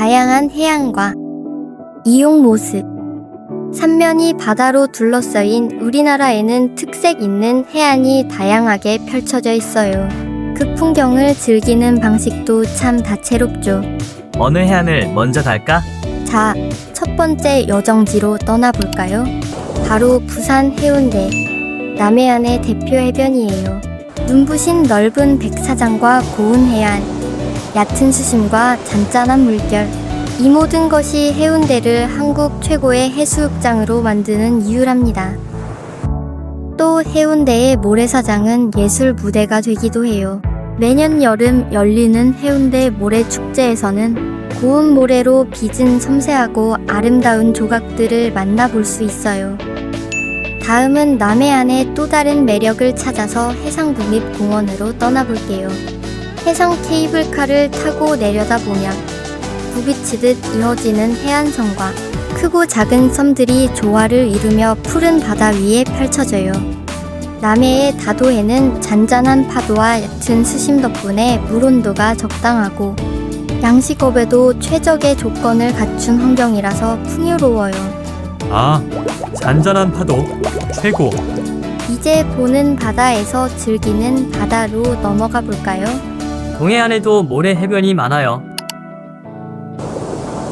다양한 해안과 이용 모습. 삼면이 바다로 둘러싸인 우리나라에는 특색 있는 해안이 다양하게 펼쳐져 있어요. 그 풍경을 즐기는 방식도 참 다채롭죠. 어느 해안을 먼저 갈까? 자, 첫 번째 여정지로 떠나볼까요? 바로 부산 해운대, 남해안의 대표 해변이에요. 눈부신 넓은 백사장과 고운 해안, 얕은 수심과 잔잔한 물결, 이 모든 것이 해운대를 한국 최고의 해수욕장으로 만드는 이유랍니다. 또 해운대의 모래사장은 예술 무대가 되기도 해요. 매년 여름 열리는 해운대 모래축제에서는 고운 모래로 빚은 섬세하고 아름다운 조각들을 만나볼 수 있어요. 다음은 남해안의 또 다른 매력을 찾아서 해상국립공원으로 떠나볼게요. 해상 케이블카를 타고 내려다보면 부비치듯 이어지는 해안선과 크고 작은 섬들이 조화를 이루며 푸른 바다 위에 펼쳐져요. 남해의 다도해는 잔잔한 파도와 얕은 수심 덕분에 물 온도가 적당하고 양식업에도 최적의 조건을 갖춘 환경이라서 풍요로워요. 아, 잔잔한 파도 최고. 이제 보는 바다에서 즐기는 바다로 넘어가 볼까요? 동해안에도 모래 해변이 많아요.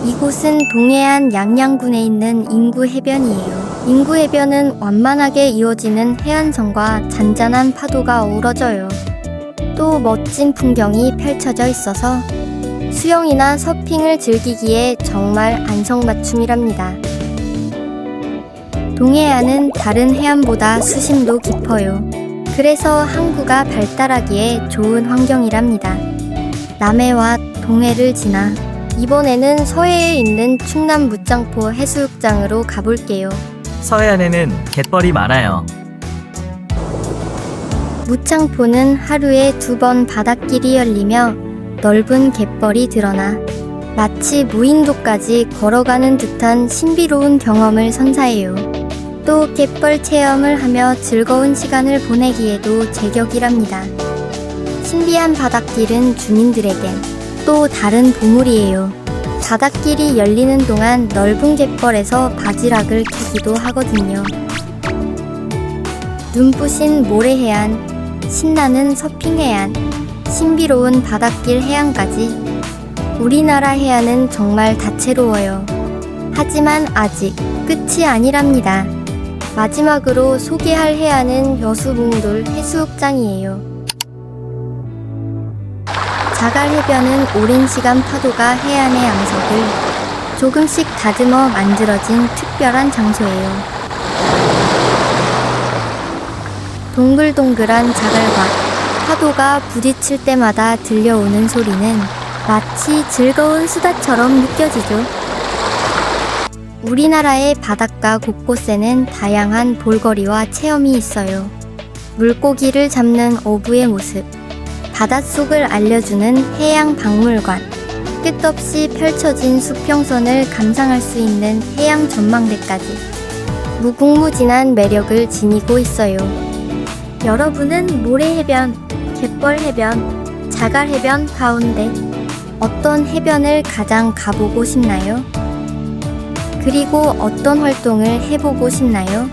이곳은 동해안 양양군에 있는 인구 해변이에요. 인구 해변은 완만하게 이어지는 해안선과 잔잔한 파도가 어우러져요. 또 멋진 풍경이 펼쳐져 있어서 수영이나 서핑을 즐기기에 정말 안성맞춤이랍니다. 동해안은 다른 해안보다 수심도 깊어요. 그래서 항구가 발달하기에 좋은 환경이랍니다. 남해와 동해를 지나 이번에는 서해에 있는 충남 무창포 해수욕장으로 가볼게요. 서해안에는 갯벌이 많아요. 무창포는 하루에 두 번 바닷길이 열리며 넓은 갯벌이 드러나 마치 무인도까지 걸어가는 듯한 신비로운 경험을 선사해요. 또 갯벌 체험을 하며 즐거운 시간을 보내기에도 제격이랍니다. 신비한 바닷길은 주민들에겐 또 다른 보물이에요. 바닷길이 열리는 동안 넓은 갯벌에서 바지락을 캐기도 하거든요. 눈부신 모래해안, 신나는 서핑해안, 신비로운 바닷길 해안까지 우리나라 해안은 정말 다채로워요. 하지만 아직 끝이 아니랍니다. 마지막으로 소개할 해안은 여수봉돌 해수욕장이에요. 자갈해변은 오랜 시간 파도가 해안의 양석을 조금씩 다듬어 만들어진 특별한 장소예요. 동글동글한 자갈과 파도가 부딪힐 때마다 들려오는 소리는 마치 즐거운 수다처럼 느껴지죠. 우리나라의 바닷가 곳곳에는 다양한 볼거리와 체험이 있어요. 물고기를 잡는 어부의 모습, 바닷속을 알려주는 해양 박물관, 끝없이 펼쳐진 수평선을 감상할 수 있는 해양 전망대까지 무궁무진한 매력을 지니고 있어요. 여러분은 모래해변, 갯벌해변, 자갈해변 가운데 어떤 해변을 가장 가보고 싶나요? 그리고 어떤 활동을 해보고 싶나요?